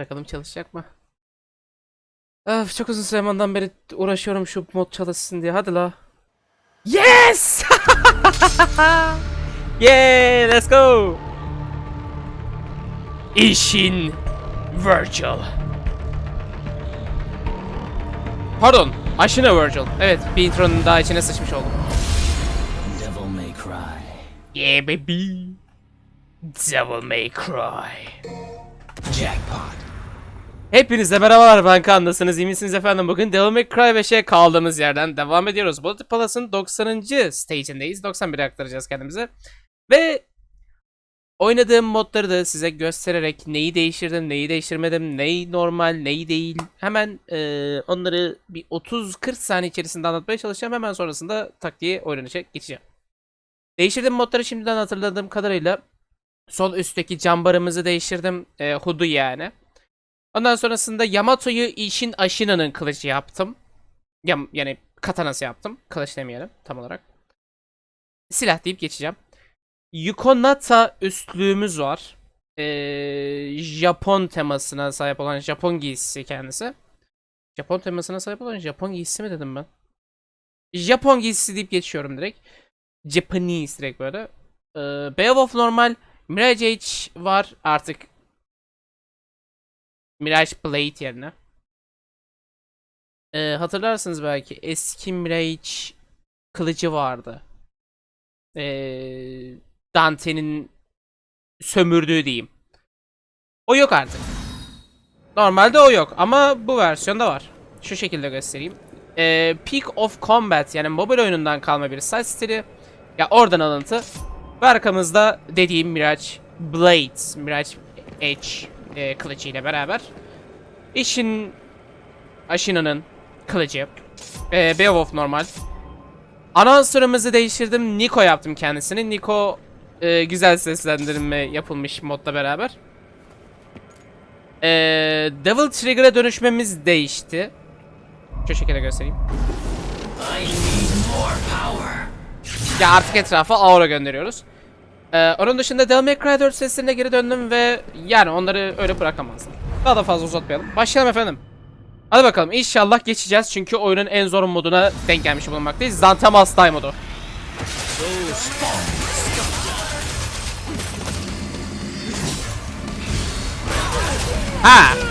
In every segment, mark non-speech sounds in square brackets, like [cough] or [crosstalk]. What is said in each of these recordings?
Bakalım çalışacak mı? Öf çok uzun zamandan beri uğraşıyorum şu mod çalışsın diye. Hadi la. Yes! [laughs] yeah, let's go. İşin Virgil. Pardon, aşına Virgil. Evet, bir intronun daha içine sıçmış oldum. Devil may cry. Yeah baby. Devil May Cry. Jackpot. Hepinize merhabalar ben Kaan nasılsınız iyi misiniz efendim bugün Devil May Cry 5'e kaldığımız yerden devam ediyoruz. Bullet Palace'ın 90. stage'indeyiz 91'e aktaracağız kendimize. Ve oynadığım modları da size göstererek neyi değiştirdim neyi değiştirmedim neyi normal neyi değil hemen eee, onları bir 30-40 saniye içerisinde anlatmaya çalışacağım hemen sonrasında taktiğe oynanışa geçeceğim. Değiştirdiğim modları şimdiden hatırladığım kadarıyla sol üstteki cambarımızı değiştirdim eee Hood'u yani. Ondan sonrasında Yamato'yu işin Ashina'nın kılıcı yaptım. Yam yani katanası yaptım. Kılıç demeyelim tam olarak. Silah deyip geçeceğim. Yukonata üstlüğümüz var. Ee, Japon temasına sahip olan Japon giysisi kendisi. Japon temasına sahip olan Japon giysisi mi dedim ben? Japon giysisi deyip geçiyorum direkt. Japanese direkt böyle. Ee, Beowulf normal. Mirage Age var artık Mirage Blade yerine. Ee, hatırlarsınız belki eski Mirage kılıcı vardı. Ee, Dante'nin sömürdüğü diyeyim. O yok artık. Normalde o yok ama bu versiyonda var. Şu şekilde göstereyim. Ee, Peak of Combat yani mobil oyunundan kalma bir size stili. Ya oradan alıntı. Ve arkamızda dediğim Mirage Blade, Mirage Edge e, kılıcı ile beraber. İşin Ashina'nın kılıcı. E, Beowulf normal. Anonsörümüzü değiştirdim. Niko yaptım kendisini. Niko e, güzel seslendirme yapılmış modla beraber. E, Devil Trigger'a dönüşmemiz değişti. Şu şekilde göstereyim. I need more power. Ya artık etrafa aura gönderiyoruz. Ee, onun dışında Devil May Cry 4 seslerine geri döndüm ve yani onları öyle bırakamazdım. Daha da fazla uzatmayalım. Başlayalım efendim. Hadi bakalım inşallah geçeceğiz çünkü oyunun en zor moduna denk gelmiş bulunmaktayız. Zantamas Style modu. Ha!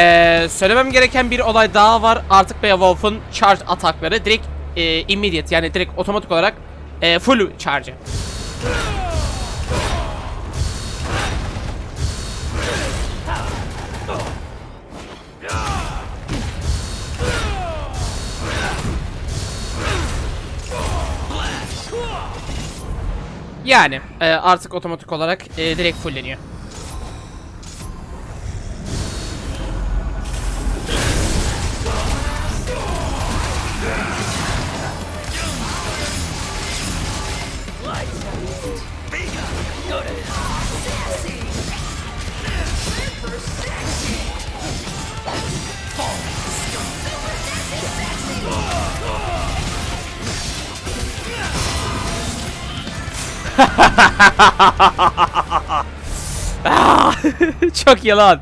Ee, söylemem gereken bir olay daha var. Artık Beowulf'un charge atakları direkt e, immediate yani direkt otomatik olarak e, full charge. Yani e, artık otomatik olarak e, direkt fullleniyor. [laughs] Çok yalan.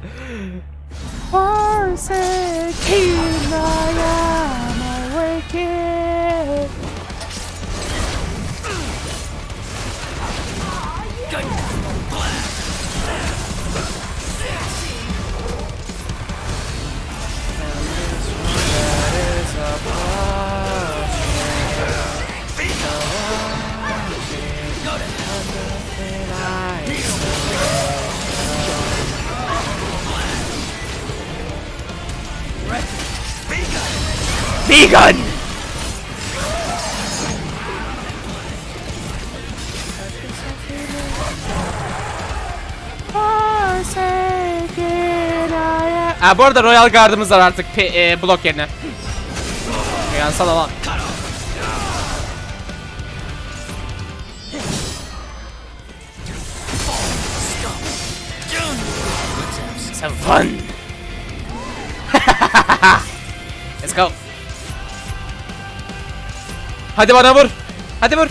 Vegan! Ha bu arada Royal Guard'ımız var artık e, blok yerine. Uyansana lan. Have fun. [laughs] Let's go. Hadi bana vur. Hadi vur.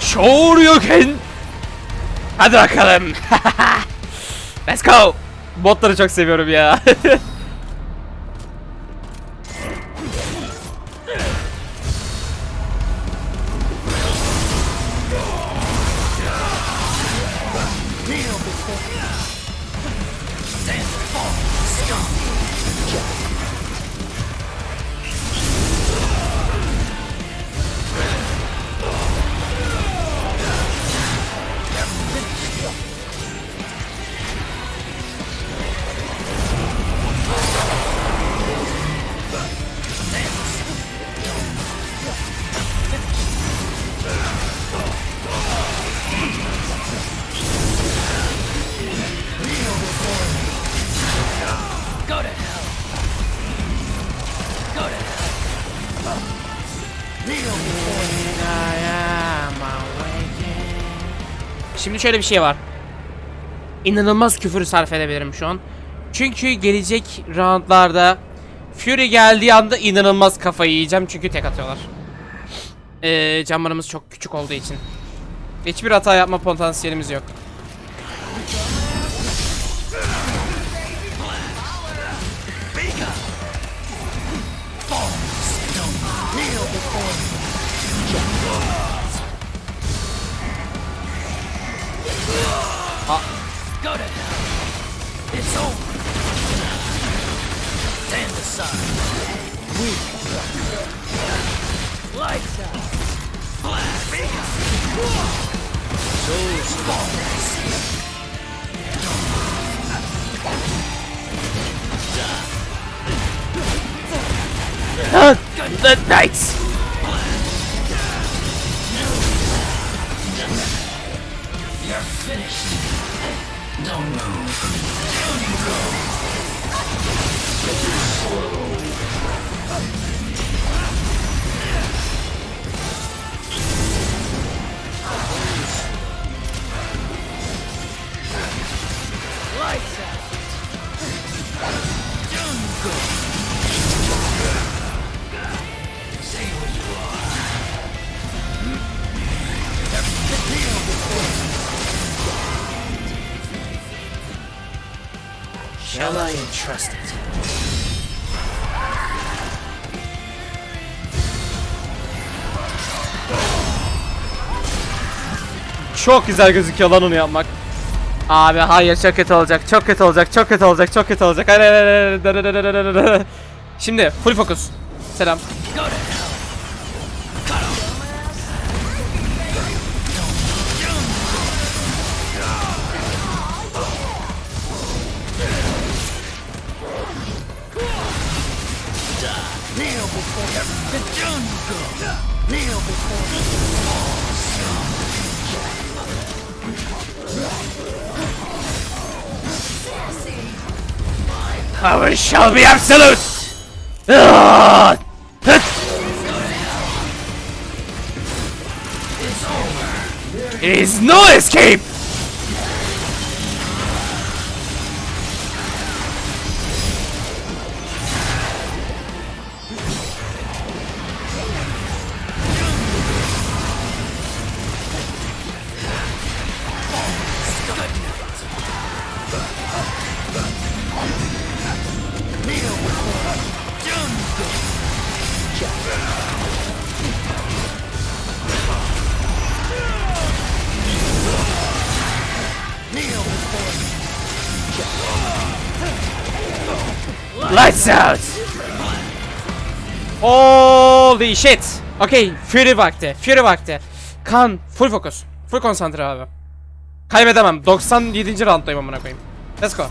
Shoryuken. Hadi bakalım. [laughs] Let's go. Botları çok seviyorum ya. [laughs] şöyle bir şey var. İnanılmaz küfür sarf edebilirim şu an. Çünkü gelecek roundlarda Fury geldiği anda inanılmaz kafayı yiyeceğim çünkü tek atıyorlar. Ee, camlarımız çok küçük olduğu için. Hiçbir hata yapma potansiyelimiz yok. side. Weak. Lights out. Blast me. So spotless. the knights! You're finished! Don't move! Down you go! Shall I entrust it? Çok güzel gözüküyor lan onu yapmak. Abi hayır çok kötü olacak. Çok kötü olacak. Çok kötü olacak. Çok kötü olacak. Şimdi full fokus. Selam. Power shall be absolute. Hıt! There is no escape. Lights out. Holy shit. Okay, Fury vakti. Fury vakti. Kan, full focus. Full konsantre abi. Kaybedemem. 97. rounddayım amına koyayım. Let's go.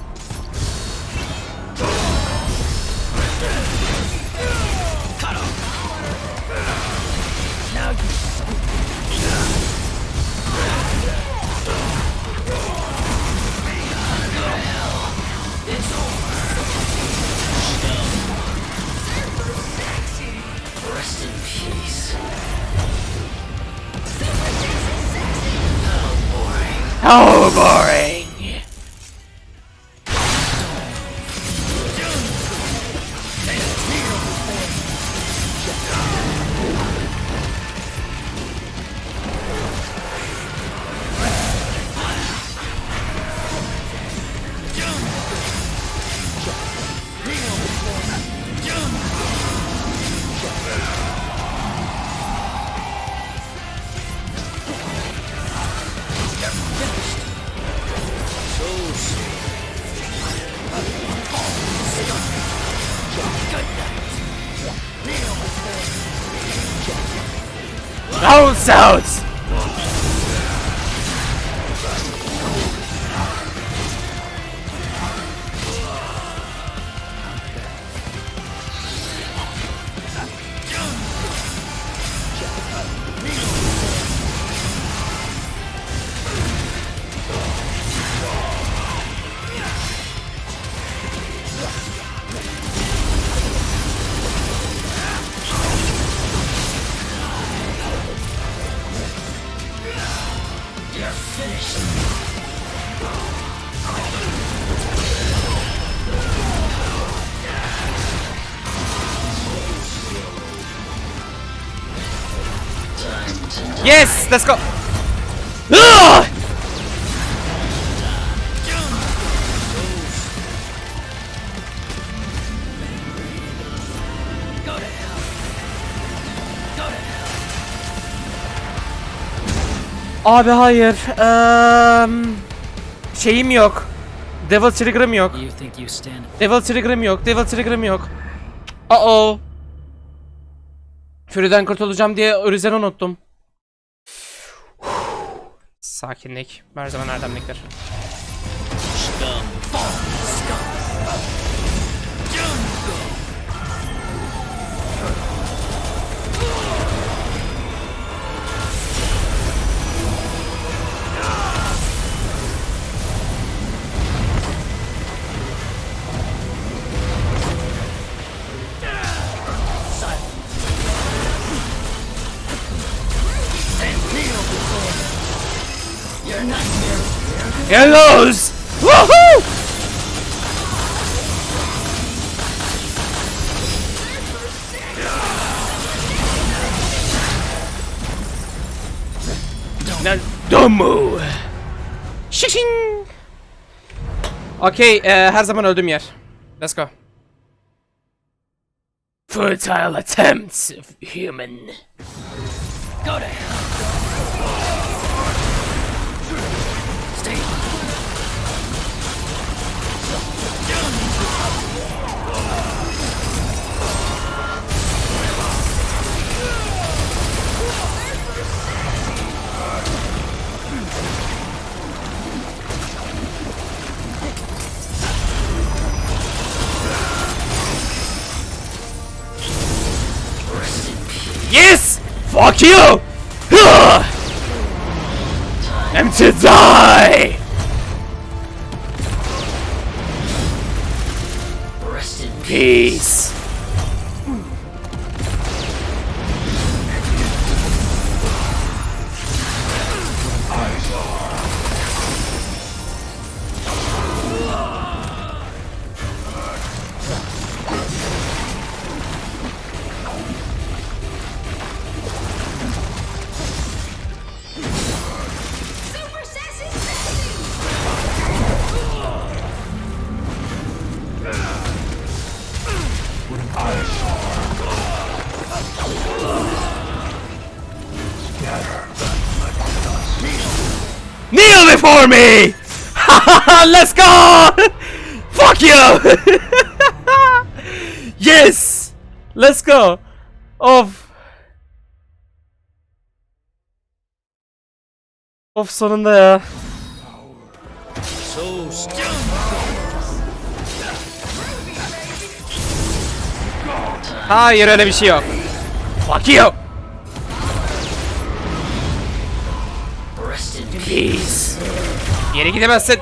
Oh, boring! Hound out! Yes, let's go. Ugh! Abi hayır. Eee şeyim yok. Devil Trigger'ım yok. Devil Trigger'ım yok. Devil Trigger'ım yok. Uh oh. Fury'den kurtulacağım diye Orizen'i unuttum. Sakinlik. Her zaman erdemliktir. scum. Here. Hellos! Woohoo! Now, don't move. Şişing. Okay, e, her zaman öldüğüm yer. Let's go. Futile attempts of human. Go to hell. Yes! Fuck you! [sighs] I'm to die! Rest in peace. Before me! [laughs] Let's go! Fuck you! [laughs] yes! Let's go! Of. Of sonunda ya. Hayır öyle bir şey yok. Fuck you! Yeis. Yere gidemezsin.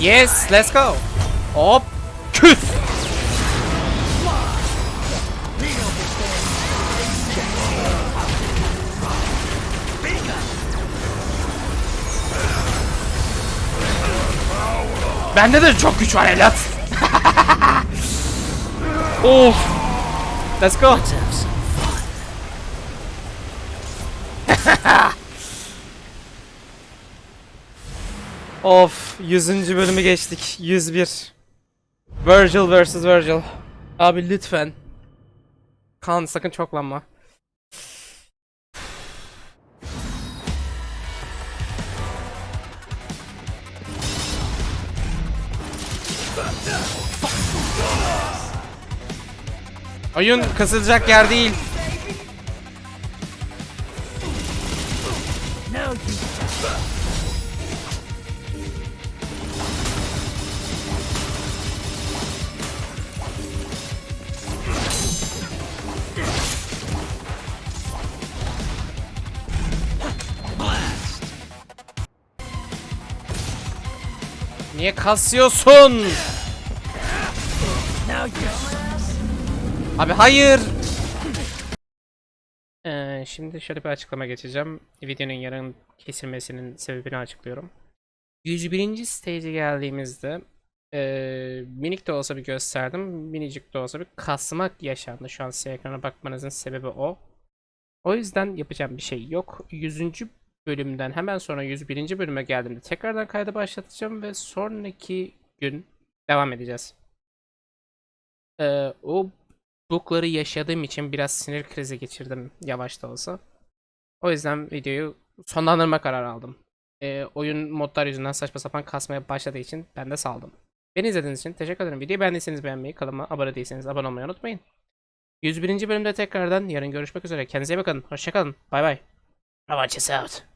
Yes, let's go. Hop. Küs. Bende de çok güç var evlat. [laughs] of. Let's go. [laughs] Of 100. bölümü geçtik. 101. Virgil vs. Virgil. Abi lütfen. Kaan sakın çoklanma. Oyun kasılacak yer değil. Niye kasıyorsun? Abi hayır. Ee, şimdi şöyle bir açıklama geçeceğim. Videonun yarın kesilmesinin sebebini açıklıyorum. 101. stage'e geldiğimizde ee, minik de olsa bir gösterdim. Minicik de olsa bir kasmak yaşandı. Şu an size ekrana bakmanızın sebebi o. O yüzden yapacağım bir şey yok. 100. bölümden hemen sonra 101. bölüme geldiğimde tekrardan kaydı başlatacağım ve sonraki gün devam edeceğiz. Ee, o bug'ları yaşadığım için biraz sinir krizi geçirdim yavaş da olsa. O yüzden videoyu sonlandırma kararı aldım. Ee, oyun modlar yüzünden saçma sapan kasmaya başladığı için ben de saldım. Beni izlediğiniz için teşekkür ederim. Videoyu beğendiyseniz beğenmeyi, kanalıma abone değilseniz abone olmayı unutmayın. 101. bölümde tekrardan yarın görüşmek üzere. Kendinize iyi bakın. Hoşçakalın. Bay bay. You out.